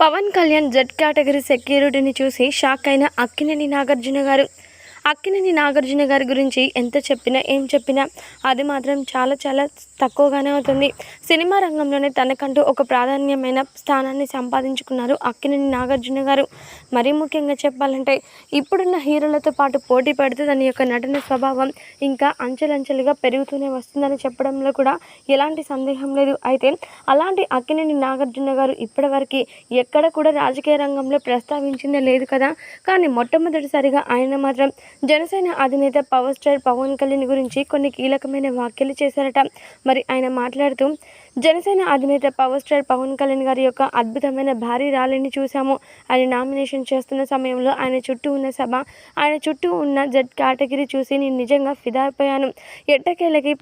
Pawan Kalyan Z category సెక్యూరిటీని చూసి shock అయిన అక్కినేని నాగార్జున గారు. అక్కినేని నాగార్జున గారి గురించి ఎంత చెప్పినా ఏం చెప్పినా అది మాత్రం చాలా చాలా తక్కువగానే అవుతుంది. సినిమా రంగంలోనే తనకంటూ ఒక ప్రాధాన్యమైన స్థానాన్ని సంపాదించుకున్నారు అక్కినేని నాగార్జున గారు. మరీ ముఖ్యంగా చెప్పాలంటే ఇప్పుడున్న హీరోలతో పాటు పోటీ పడితే తన యొక్క నటన స్వభావం ఇంకా అంచెలంచెలుగా పెరుగుతూనే వస్తుందని చెప్పడంలో కూడా ఎలాంటి సందేహం లేదు. అయితే అలాంటి అక్కినేని నాగార్జున గారు ఇప్పటివరకు ఎక్కడ కూడా రాజకీయ రంగంలో ప్రస్తావించిందే లేదు కదా. కానీ మొట్టమొదటిసారిగా ఆయన మాత్రం జనసేన అధినేత పవర్ స్టార్ పవన్ కళ్యాణ్ గురించి కొన్ని కీలకమైన వ్యాఖ్యలు చేశారట. మరి ఆయన మాట్లాడుతూ జనసేన అధినేత పవర్ స్టార్ పవన్ కళ్యాణ్ గారి యొక్క అద్భుతమైన భారీ ర్యాలీని చూశాము. ఆయన నామినేషన్ చేస్తున్న సమయంలో ఆయన చుట్టూ ఉన్న సభ ఆయన చుట్టూ ఉన్న జడ్ కేటగిరీ చూసి నేను నిజంగా ఫిదా అయిపోయాను.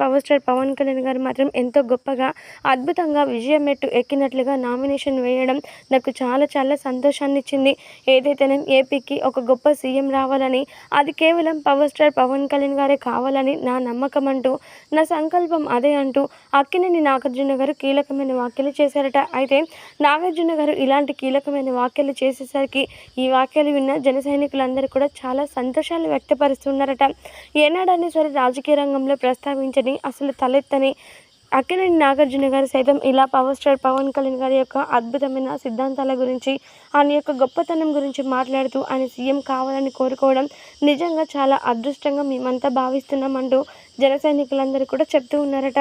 పవర్ స్టార్ పవన్ కళ్యాణ్ గారు మాత్రం ఎంతో గొప్పగా అద్భుతంగా విజయం మెట్టు ఎక్కినట్లుగా నామినేషన్ వేయడం నాకు చాలా చాలా సంతోషాన్ని ఇచ్చింది. ఏదైతే నేను ఏపీకి ఒక గొప్ప సీఎం రావాలని అది కేవలం పవర్ స్టార్ పవన్ కళ్యాణ్ గారే కావాలని నా నమ్మకం అంటూ నా సంకల్పం అదే అంటూ అక్కినేని నాగార్జున గారు కీలకమైన వ్యాఖ్యలు చేశారట. అయితే నాగార్జున గారు ఇలాంటి కీలకమైన వ్యాఖ్యలు చేసేసరికి ఈ వ్యాఖ్యలు విన్న జన సైనికులందరూ కూడా చాలా సంతోషాలు వ్యక్తపరుస్తున్నారట. ఏనాడని సరే రాజకీయ రంగంలో ప్రస్తావించని అసలు తలెత్తని అక్కినేని నాగార్జున గారు సైతం ఇలా పవర్ స్టార్ పవన్ కళ్యాణ్ గారి యొక్క అద్భుతమైన సిద్ధాంతాల గురించి ఆయన యొక్క గొప్పతనం గురించి మాట్లాడుతూ ఆయన సీఎం కావాలని కోరుకోవడం నిజంగా చాలా అదృష్టంగా మేమంతా భావిస్తున్నామంటూ జన సైనికులందరూ కూడా చెప్తూ ఉన్నారట.